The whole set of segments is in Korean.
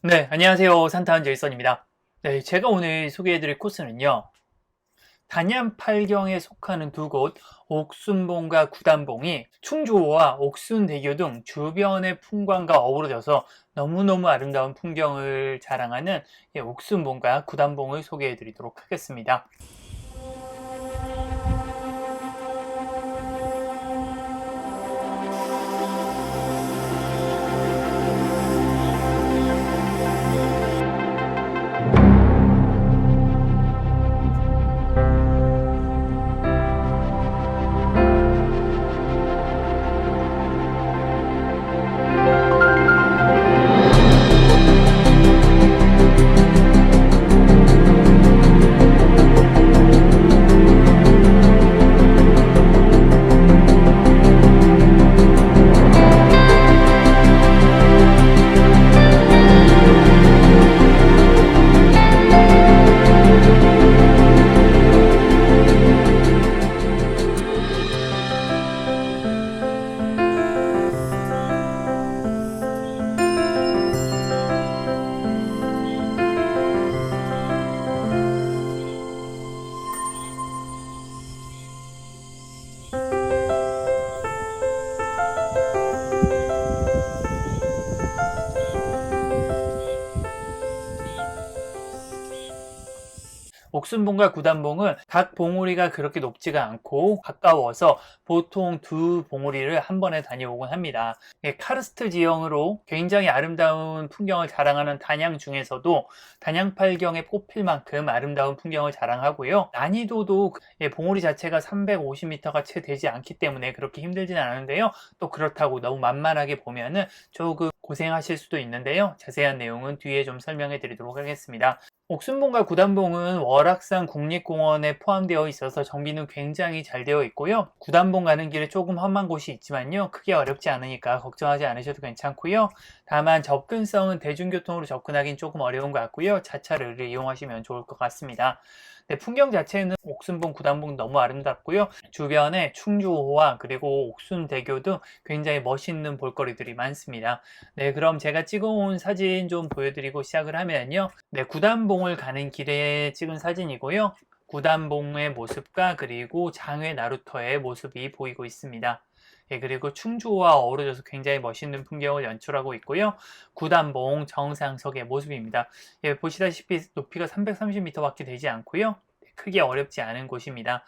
네, 안녕하세요. 산타한 제이선입니다. 네, 제가 오늘 소개해드릴 코스는요. 단양 팔경에 속하는 두 곳, 옥순봉과 구단봉이 충주호와 옥순대교 등 주변의 풍광과 어우러져서 너무너무 아름다운 풍경을 자랑하는 이 옥순봉과 구단봉을 소개해드리도록 하겠습니다. 옥순봉과 구단봉은 각 봉우리가 그렇게 높지가 않고 가까워서 보통 두 봉우리를 한 번에 다녀오곤 합니다. 예, 카르스트 지형으로 굉장히 아름다운 풍경을 자랑하는 단양 중에서도 단양팔경에 뽑힐 만큼 아름다운 풍경을 자랑하고요. 난이도도 예, 봉우리 자체가 350m가 채 되지 않기 때문에 그렇게 힘들진 않은데요. 또 그렇다고 너무 만만하게 보면은 조금 고생하실 수도 있는데요. 자세한 내용은 뒤에 좀 설명해 드리도록 하겠습니다. 옥순봉과 구단봉은 월악산 국립공원에 포함되어 있어서 정비는 굉장히 잘 되어 있고요. 구단봉 가는 길에 조금 험한 곳이 있지만요. 크게 어렵지 않으니까 걱정하지 않으셔도 괜찮고요. 다만 접근성은 대중교통으로 접근하기는 조금 어려운 것 같고요. 자차를 이용하시면 좋을 것 같습니다. 네, 풍경 자체는 옥순봉, 구단봉 너무 아름답고요. 주변에 충주호와 그리고 옥순대교 등 굉장히 멋있는 볼거리들이 많습니다. 네, 그럼 제가 찍어온 사진 좀 보여드리고 시작을 하면요. 네, 구단봉을 가는 길에 찍은 사진이고요. 구단봉의 모습과 그리고 장외 나루터의 모습이 보이고 있습니다. 예, 그리고 충주와 어우러져서 굉장히 멋있는 풍경을 연출하고 있고요. 구단봉 정상석의 모습입니다. 예, 보시다시피 높이가 330m밖에 되지 않고요. 크게 어렵지 않은 곳입니다.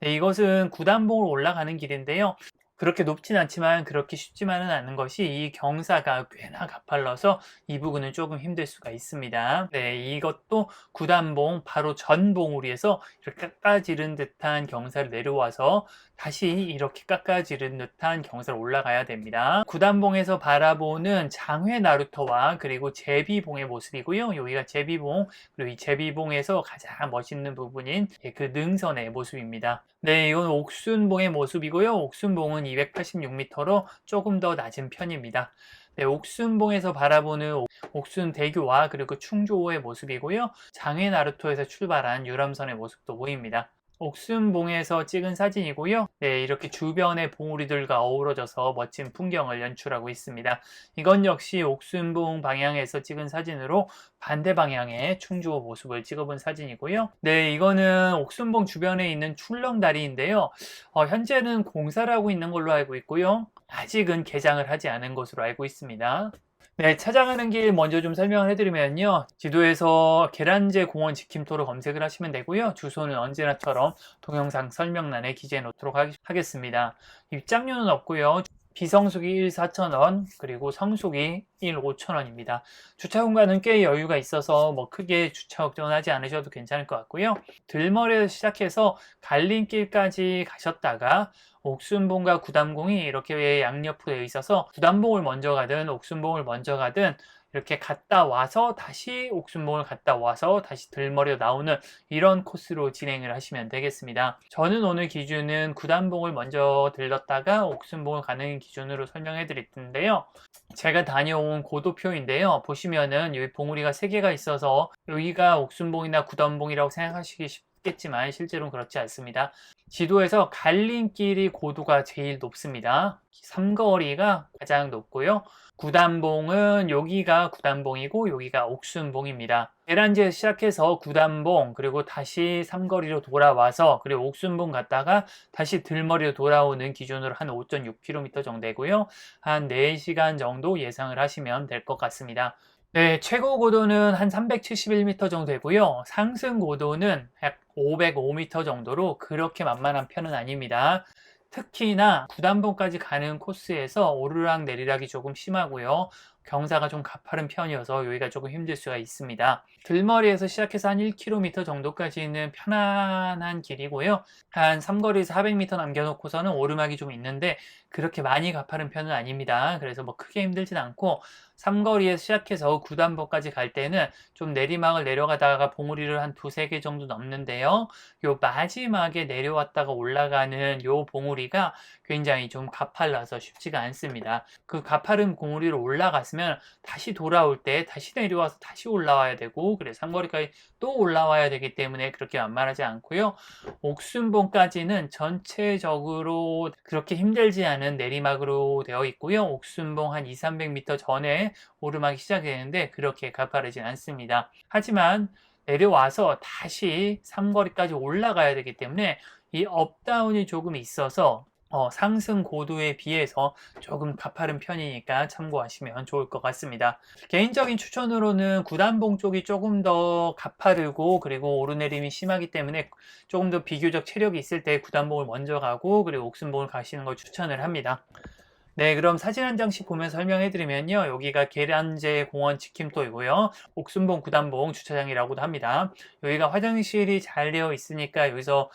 네, 이것은 구단봉으로 올라가는 길인데요. 그렇게 높진 않지만 그렇게 쉽지만은 않은 것이 이 경사가 꽤나 가팔러서 이 부분은 조금 힘들 수가 있습니다. 네, 이것도 구단봉 바로 전봉우리에서 이렇게 깎아지른 듯한 경사를 내려와서 다시 이렇게 깎아지른 듯한 경사를 올라가야 됩니다. 구단봉에서 바라보는 장회 나루터와 그리고 제비봉의 모습이고요. 여기가 제비봉 그리고 이 제비봉에서 가장 멋있는 부분인 그 능선의 모습입니다. 네, 이건 옥순봉의 모습이고요. 옥순봉은 286m로 조금 더 낮은 편입니다. 네, 옥순봉에서 바라보는 옥순대교와 그리고 충주호의 모습이고요. 장해나루토에서 출발한 유람선의 모습도 보입니다. 옥순봉에서 찍은 사진이고요. 네, 이렇게 주변의 봉우리들과 어우러져서 멋진 풍경을 연출하고 있습니다. 이건 역시 옥순봉 방향에서 찍은 사진으로 반대 방향의 충주호 모습을 찍어본 사진이고요. 네, 이거는 옥순봉 주변에 있는 출렁다리인데요. 어, 현재는 공사를 하고 있는 걸로 알고 있고요. 아직은 개장을 하지 않은 것으로 알고 있습니다. 네, 찾아가는 길 먼저 좀 설명을 해드리면요. 지도에서 계란제 공원 지킴토로 검색을 하시면 되고요. 주소는 언제나처럼 동영상 설명란에 기재해 놓도록 하겠습니다. 입장료는 없고요. 비성수기 1 4,000원, 그리고 성수기 1 5,000원입니다. 주차 공간은 꽤 여유가 있어서 뭐 크게 주차 걱정하지 않으셔도 괜찮을 것 같고요. 들머리에서 시작해서 갈림길까지 가셨다가 옥순봉과 구담봉이 이렇게 양옆으로 되어 있어서 구담봉을 먼저 가든 옥순봉을 먼저 가든 이렇게 갔다 와서 다시 옥순봉을 갔다 와서 다시 들머리로 나오는 이런 코스로 진행을 하시면 되겠습니다. 저는 오늘 기준은 구단봉을 먼저 들렀다가 옥순봉을 가는 기준으로 설명해 드릴 텐데요. 제가 다녀온 고도표인데요. 보시면은 여기 봉우리가 3개가 있어서 여기가 옥순봉이나 구단봉이라고 생각하시기 같겠지만 실제로는 그렇지 않습니다. 지도에서 갈림길이 고도가 제일 높습니다. 삼거리가 가장 높고요. 구단봉은 여기가 구단봉이고 여기가 옥순봉입니다. 계란지에서 시작해서 구단봉 그리고 다시 삼거리로 돌아와서 그리고 옥순봉 갔다가 다시 들머리로 돌아오는 기준으로 한 5.6km 정도고요. 한 4시간 정도 예상을 하시면 될 것 같습니다. 네, 최고 고도는 한 371m 정도 되고요. 상승 고도는 약 505m 정도로 그렇게 만만한 편은 아닙니다. 특히나 구단봉까지 가는 코스에서 오르락 내리락이 조금 심하고요. 경사가 좀 가파른 편이어서 여기가 조금 힘들 수가 있습니다. 들머리에서 시작해서 한 1km 정도까지는 편안한 길이고요. 한 삼거리에서 400m 남겨놓고서는 오르막이 좀 있는데 그렇게 많이 가파른 편은 아닙니다. 그래서 뭐 크게 힘들진 않고 삼거리에서 시작해서 구단봉까지 갈 때는 좀 내리막을 내려가다가 봉우리를 한 두세 개 정도 넘는데요. 요 마지막에 내려왔다가 올라가는 요 봉우리가 굉장히 좀 가팔라서 쉽지가 않습니다. 그 가파른 봉우리로 올라갔으면 다시 돌아올 때 다시 내려와서 다시 올라와야 되고 그래 삼거리까지 또 올라와야 되기 때문에 그렇게 만만하지 않고요. 옥순봉까지는 전체적으로 그렇게 힘들지 않은 내리막으로 되어 있고요. 옥순봉 한 2, 300m 전에 오르막이 시작되는데 그렇게 가파르진 않습니다. 하지만 내려와서 다시 삼거리까지 올라가야 되기 때문에 이 업다운이 조금 있어서 어, 상승 고도에 비해서 조금 가파른 편이니까 참고하시면 좋을 것 같습니다. 개인적인 추천으로는 구단봉 쪽이 조금 더 가파르고 그리고 오르내림이 심하기 때문에 조금 더 비교적 체력이 있을 때 구단봉을 먼저 가고 그리고 옥순봉을 가시는 걸 추천을 합니다. 네, 그럼 사진 한 장씩 보면서 설명해 드리면요. 여기가 계란제 공원 지킴도이고요. 옥순봉 구단봉 주차장이라고도 합니다. 여기가 화장실이 잘 되어 있으니까 여기서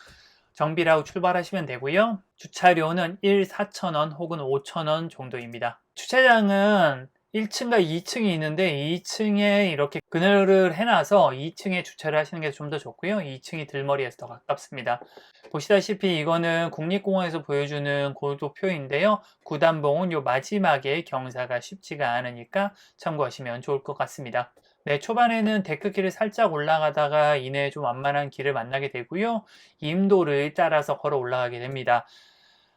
정비를 하고 출발하시면 되고요. 주차료는 1, 4천원 혹은 5천원 정도입니다. 주차장은 1층과 2층이 있는데 2층에 이렇게 그늘을 해놔서 2층에 주차를 하시는 게 좀 더 좋고요. 2층이 들머리에서 더 가깝습니다. 보시다시피 이거는 국립공원에서 보여주는 고도표인데요. 구단봉은 요 마지막에 경사가 쉽지가 않으니까 참고하시면 좋을 것 같습니다. 네, 초반에는 데크길을 살짝 올라가다가 이내 좀 완만한 길을 만나게 되고요. 임도를 따라서 걸어 올라가게 됩니다.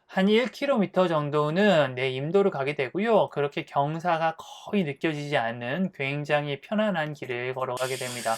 한 1km 정도는 네, 임도를 가게 되고요. 그렇게 경사가 거의 느껴지지 않는 굉장히 편안한 길을 걸어가게 됩니다.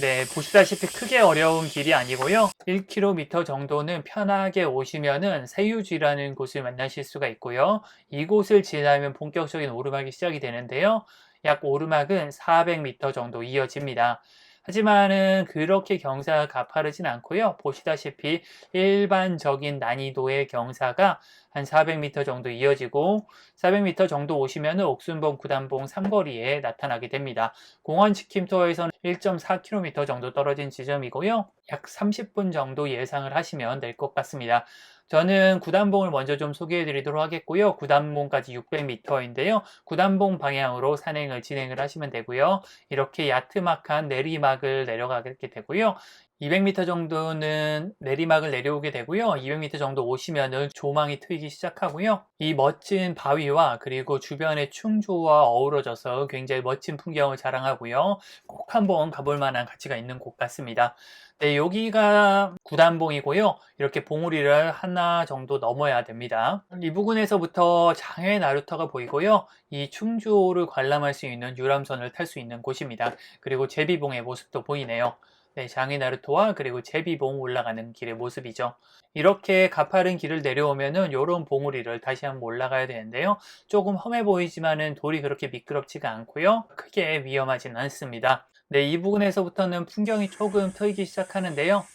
네, 보시다시피 크게 어려운 길이 아니고요. 1km 정도는 편하게 오시면은 세유지라는 곳을 만나실 수가 있고요. 이곳을 지나면 본격적인 오르막이 시작이 되는데요. 약 오르막은 400m 정도 이어집니다. 하지만은 그렇게 경사가 가파르진 않고요. 보시다시피 일반적인 난이도의 경사가 한 400m 정도 이어지고 400m 정도 오시면 옥순봉 구단봉 삼거리에 나타나게 됩니다. 공원 지킴터에서는 1.4km 정도 떨어진 지점이고요. 약 30분 정도 예상을 하시면 될 것 같습니다. 저는 구단봉을 먼저 좀 소개해 드리도록 하겠고요. 구단봉까지 600m인데요. 구단봉 방향으로 산행을 진행을 하시면 되고요. 이렇게 야트막한 내리막을 내려가게 되고요. 200m 정도는 내리막을 내려오게 되고요. 200m 정도 오시면은 조망이 트이기 시작하고요. 이 멋진 바위와 그리고 주변의 충주와 어우러져서 굉장히 멋진 풍경을 자랑하고요. 꼭 한번 가볼 만한 가치가 있는 곳 같습니다. 네, 여기가 구단봉이고요. 이렇게 봉우리를 하나 정도 넘어야 됩니다. 이 부근에서부터 장외 나루터가 보이고요. 이 충주를 관람할 수 있는 유람선을 탈 수 있는 곳입니다. 그리고 제비봉의 모습도 보이네요. 네, 장애 나루토와 그리고 제비봉 올라가는 길의 모습이죠. 이렇게 가파른 길을 내려오면은 요런 봉우리를 다시 한번 올라가야 되는데요. 조금 험해 보이지만은 돌이 그렇게 미끄럽지가 않고요. 크게 위험하진 않습니다. 네, 이 부분에서부터는 풍경이 조금 트이기 시작하는데요.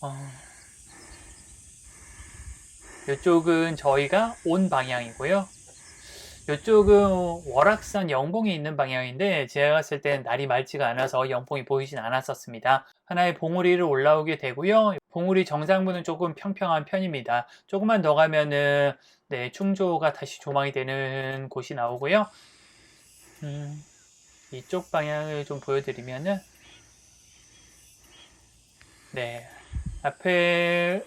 어... 이쪽은 저희가 온 방향이고요. 이쪽은 월악산 영봉이 있는 방향인데 제가 갔을 때는 날이 맑지가 않아서 영봉이 보이진 않았었습니다. 하나의 봉우리를 올라오게 되고요. 봉우리 정상부는 조금 평평한 편입니다. 조금만 더 가면은 네, 충조가 다시 조망이 되는 곳이 나오고요. 음, 이쪽 방향을 좀 보여드리면은 네, 앞에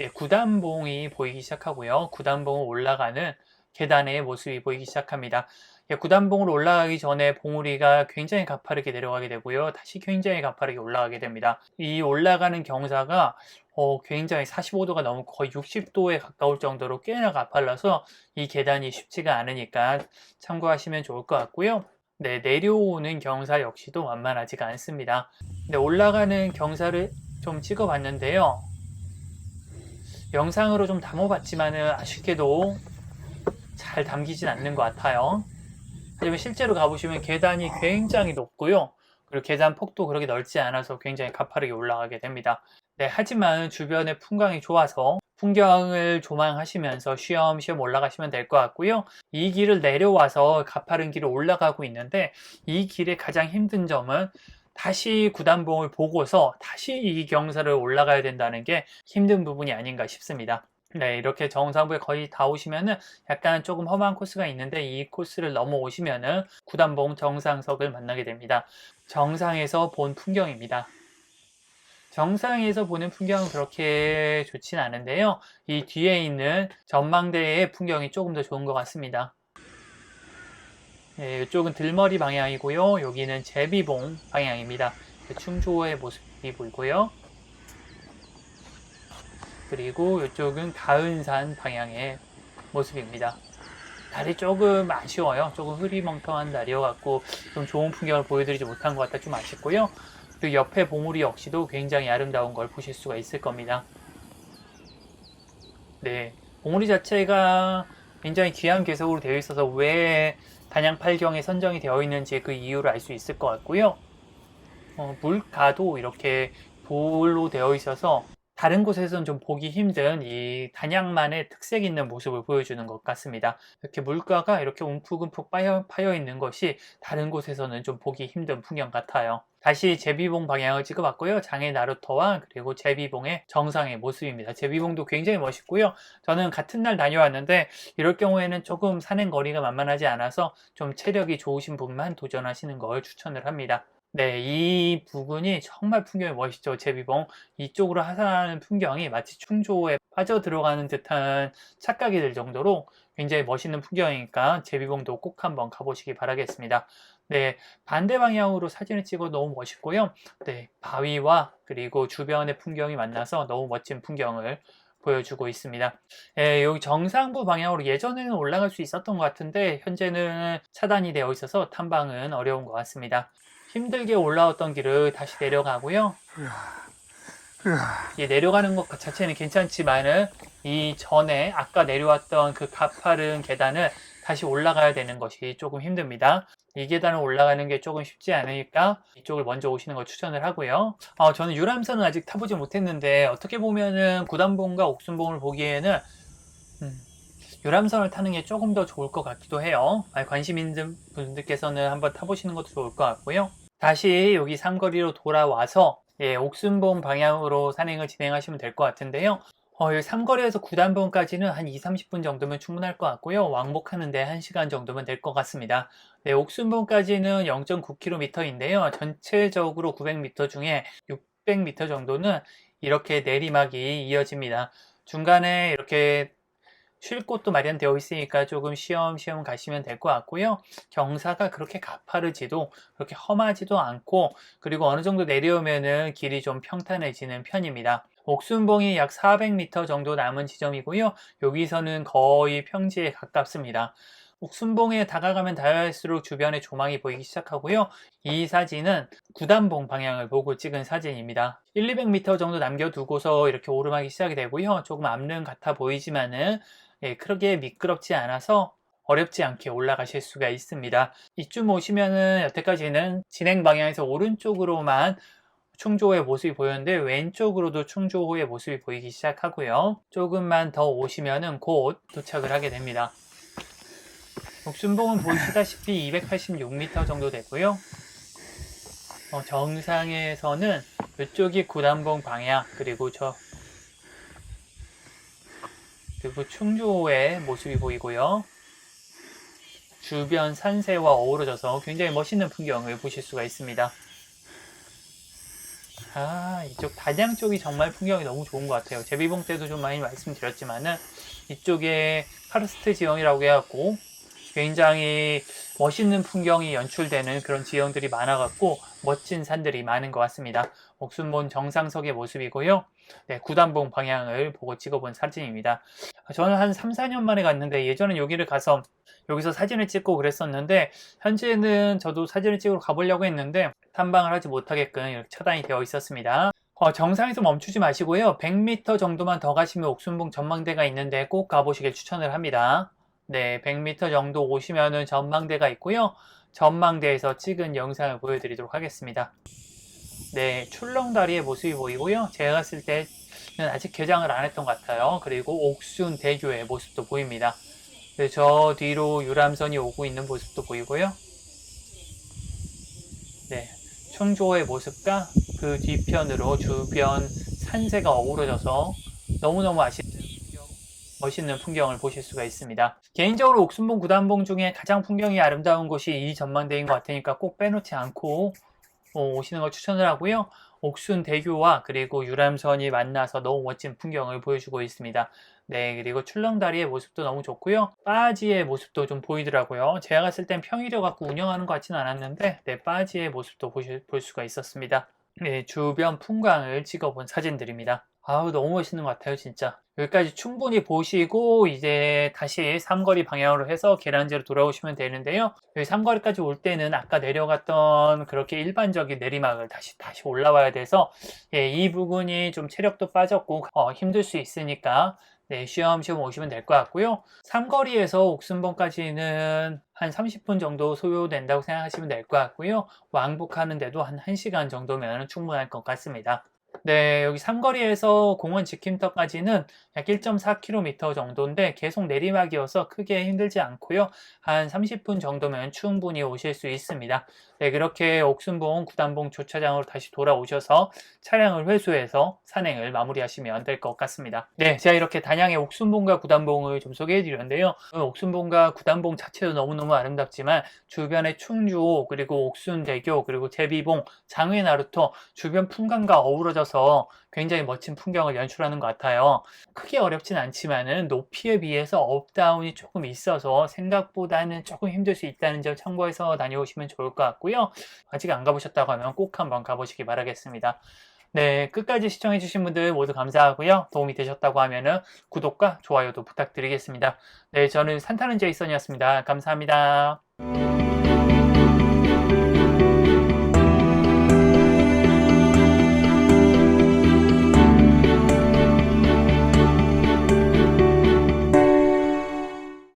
예, 구단봉이 보이기 시작하고요. 구단봉을 올라가는 계단의 모습이 보이기 시작합니다. 예, 구단봉으로 올라가기 전에 봉우리가 굉장히 가파르게 내려가게 되고요. 다시 굉장히 가파르게 올라가게 됩니다. 이 올라가는 경사가 어, 굉장히 45도가 넘고 거의 60도에 가까울 정도로 꽤나 가팔라서 이 계단이 쉽지가 않으니까 참고하시면 좋을 것 같고요. 네, 내려오는 경사 역시도 만만하지가 않습니다. 네, 올라가는 경사를 좀 찍어봤는데요. 영상으로 좀 담아봤지만은 아쉽게도 잘 담기진 않는 것 같아요. 하지만 실제로 가보시면 계단이 굉장히 높고요. 그리고 계단 폭도 그렇게 넓지 않아서 굉장히 가파르게 올라가게 됩니다. 네, 하지만 주변의 풍광이 좋아서 풍경을 조망하시면서 쉬엄쉬엄 올라가시면 될 것 같고요. 이 길을 내려와서 가파른 길을 올라가고 있는데 이 길의 가장 힘든 점은 다시 구단봉을 보고서 다시 이 경사를 올라가야 된다는 게 힘든 부분이 아닌가 싶습니다. 네, 이렇게 정상부에 거의 다 오시면은 약간 조금 험한 코스가 있는데 이 코스를 넘어오시면은 구단봉 정상석을 만나게 됩니다. 정상에서 본 풍경입니다. 정상에서 보는 풍경은 그렇게 좋진 않은데요. 이 뒤에 있는 전망대의 풍경이 조금 더 좋은 것 같습니다. 네, 이쪽은 들머리 방향이고요. 여기는 제비봉 방향입니다. 충주호의 모습이 보이고요. 그리고 이쪽은 가은산 방향의 모습입니다. 날이 조금 아쉬워요. 조금 흐리멍텅한 날이어갖고 좀 좋은 풍경을 보여드리지 못한 것 같아 좀 아쉽고요. 그리고 옆에 봉우리 역시도 굉장히 아름다운 걸 보실 수가 있을 겁니다. 네, 봉우리 자체가 굉장히 귀한 개석으로 되어 있어서 왜 단양 팔경에 선정이 되어 있는지 그 이유를 알 수 있을 것 같고요. 어, 물가도 이렇게 돌로 되어 있어서 다른 곳에서는 좀 보기 힘든 이 단양만의 특색 있는 모습을 보여주는 것 같습니다. 이렇게 물가가 이렇게 움푹움푹 파여, 파여 있는 것이 다른 곳에서는 좀 보기 힘든 풍경 같아요. 다시 제비봉 방향을 찍어봤고요. 장의 나루터와 그리고 제비봉의 정상의 모습입니다. 제비봉도 굉장히 멋있고요. 저는 같은 날 다녀왔는데 이럴 경우에는 조금 산행 거리가 만만하지 않아서 좀 체력이 좋으신 분만 도전하시는 걸 추천을 합니다. 네, 이 부분이 정말 풍경이 멋있죠. 제비봉. 이쪽으로 하산하는 풍경이 마치 충조에 빠져 들어가는 듯한 착각이 들 정도로 굉장히 멋있는 풍경이니까 제비봉도 꼭 한번 가보시기 바라겠습니다. 네, 반대 방향으로 사진을 찍어 너무 멋있고요. 네, 바위와 그리고 주변의 풍경이 만나서 너무 멋진 풍경을 보여주고 있습니다. 예, 여기 정상부 방향으로 예전에는 올라갈 수 있었던 것 같은데 현재는 차단이 되어 있어서 탐방은 어려운 것 같습니다. 힘들게 올라왔던 길을 다시 내려가고요. 예, 내려가는 것 자체는 괜찮지만은 이 전에 아까 내려왔던 그 가파른 계단을 다시 올라가야 되는 것이 조금 힘듭니다. 이 계단을 올라가는 게 조금 쉽지 않으니까 이쪽을 먼저 오시는 걸 추천을 하고요. 어, 저는 유람선은 아직 타보지 못했는데 어떻게 보면은 구단봉과 옥순봉을 보기에는 음, 유람선을 타는 게 조금 더 좋을 것 같기도 해요. 관심 있는 분들께서는 한번 타보시는 것도 좋을 것 같고요. 다시 여기 삼거리로 돌아와서 예, 옥순봉 방향으로 산행을 진행하시면 될 것 같은데요. 어, 여기 삼거리에서 구단봉까지는 한 2, 30분 정도면 충분할 것 같고요. 왕복하는데 1시간 정도면 될 것 같습니다. 네, 옥순봉까지는 0.9km인데요. 전체적으로 900m 중에 600m 정도는 이렇게 내리막이 이어집니다. 중간에 이렇게 쉴 곳도 마련되어 있으니까 조금 쉬엄쉬엄 가시면 될 것 같고요. 경사가 그렇게 가파르지도 그렇게 험하지도 않고 그리고 어느 정도 내려오면은 길이 좀 평탄해지는 편입니다. 옥순봉이 약 400m 정도 남은 지점이고요. 여기서는 거의 평지에 가깝습니다. 옥순봉에 다가가면 다가갈수록 주변에 조망이 보이기 시작하고요. 이 사진은 구단봉 방향을 보고 찍은 사진입니다. 1, 200m 정도 남겨두고서 이렇게 오르막이 시작이 되고요. 조금 앞는 같아 보이지만은 예, 크게 미끄럽지 않아서 어렵지 않게 올라가실 수가 있습니다. 이쯤 오시면은 여태까지는 진행 방향에서 오른쪽으로만 충조호의 모습이 보였는데 왼쪽으로도 충조호의 모습이 보이기 시작하고요. 조금만 더 오시면은 곧 도착을 하게 됩니다. 목순봉은 보시다시피 286m 정도 되고요. 어, 정상에서는 이쪽이 구단봉 방향 그리고 저 그리고 충주호의 모습이 보이고요. 주변 산세와 어우러져서 굉장히 멋있는 풍경을 보실 수가 있습니다. 아, 이쪽 단양 쪽이 정말 풍경이 너무 좋은 것 같아요. 제비봉 때도 좀 많이 말씀드렸지만은 이쪽에 카르스트 지형이라고 해갖고 굉장히 멋있는 풍경이 연출되는 그런 지형들이 많아갖고 멋진 산들이 많은 것 같습니다. 옥순본 정상석의 모습이고요. 네, 구단봉 방향을 보고 찍어본 사진입니다. 저는 한 3, 4년 만에 갔는데 예전엔 여기를 가서 여기서 사진을 찍고 그랬었는데 현재는 저도 사진을 찍으러 가보려고 했는데 탐방을 하지 못하게끔 이렇게 차단이 되어 있었습니다. 어, 정상에서 멈추지 마시고요. 100m 정도만 더 가시면 옥순봉 전망대가 있는데 꼭 가보시길 추천을 합니다. 네, 100m 정도 오시면은 전망대가 있고요. 전망대에서 찍은 영상을 보여드리도록 하겠습니다. 네, 출렁다리의 모습이 보이고요. 제가 갔을 때는 아직 개장을 안 했던 것 같아요. 그리고 옥순 대교의 모습도 보입니다. 네, 저 뒤로 유람선이 오고 있는 모습도 보이고요. 네, 충조의 모습과 그 뒤편으로 주변 산세가 어우러져서 너무너무 풍경, 멋있는 풍경을 보실 수가 있습니다. 개인적으로 옥순봉 구단봉 중에 가장 풍경이 아름다운 곳이 이 전망대인 것 같으니까 꼭 빼놓지 않고 어, 오시는 걸 추천을 하고요. 옥순 대교와 그리고 유람선이 만나서 너무 멋진 풍경을 보여주고 있습니다. 네, 그리고 출렁다리의 모습도 너무 좋고요. 빠지의 모습도 좀 보이더라고요. 제가 갔을 땐 평일여 갖고 운영하는 것 같지는 않았는데, 네, 빠지의 모습도 보실, 볼 수가 있었습니다. 네, 주변 풍광을 찍어본 사진들입니다. 아우, 너무 멋있는 것 같아요, 진짜. 여기까지 충분히 보시고, 이제 다시 삼거리 방향으로 해서 계란제로 돌아오시면 되는데요. 여기 삼거리까지 올 때는 아까 내려갔던 그렇게 일반적인 내리막을 다시, 다시 올라와야 돼서, 예, 이 부분이 좀 체력도 빠졌고, 어, 힘들 수 있으니까, 네, 쉬엄쉬엄 오시면 될 것 같고요. 삼거리에서 옥순봉까지는 한 30분 정도 소요된다고 생각하시면 될 것 같고요. 왕복하는데도 한 1시간 정도면 충분할 것 같습니다. 네, 여기 삼거리에서 공원 지킴터까지는 약 1.4km 정도인데 계속 내리막이어서 크게 힘들지 않고요. 한 30분 정도면 충분히 오실 수 있습니다. 네, 그렇게 옥순봉 구단봉 주차장으로 다시 돌아오셔서 차량을 회수해서 산행을 마무리하시면 될 것 같습니다. 네, 제가 이렇게 단양의 옥순봉과 구단봉을 좀 소개해 드렸는데요. 옥순봉과 구단봉 자체도 너무너무 아름답지만 주변의 충주 그리고 옥순대교 그리고 제비봉 장외 나루터 주변 풍광과 어우러져 서 굉장히 멋진 풍경을 연출하는 것 같아요. 크게 어렵진 않지만은 높이에 비해서 업다운이 조금 있어서 생각보다는 조금 힘들 수 있다는 점 참고해서 다녀오시면 좋을 것 같고요. 아직 안 가보셨다고 하면 꼭 한번 가보시기 바라겠습니다. 네, 끝까지 시청해주신 분들 모두 감사하고요. 도움이 되셨다고 하면은 구독과 좋아요도 부탁드리겠습니다. 네, 저는 산타는 제이선이었습니다. 감사합니다.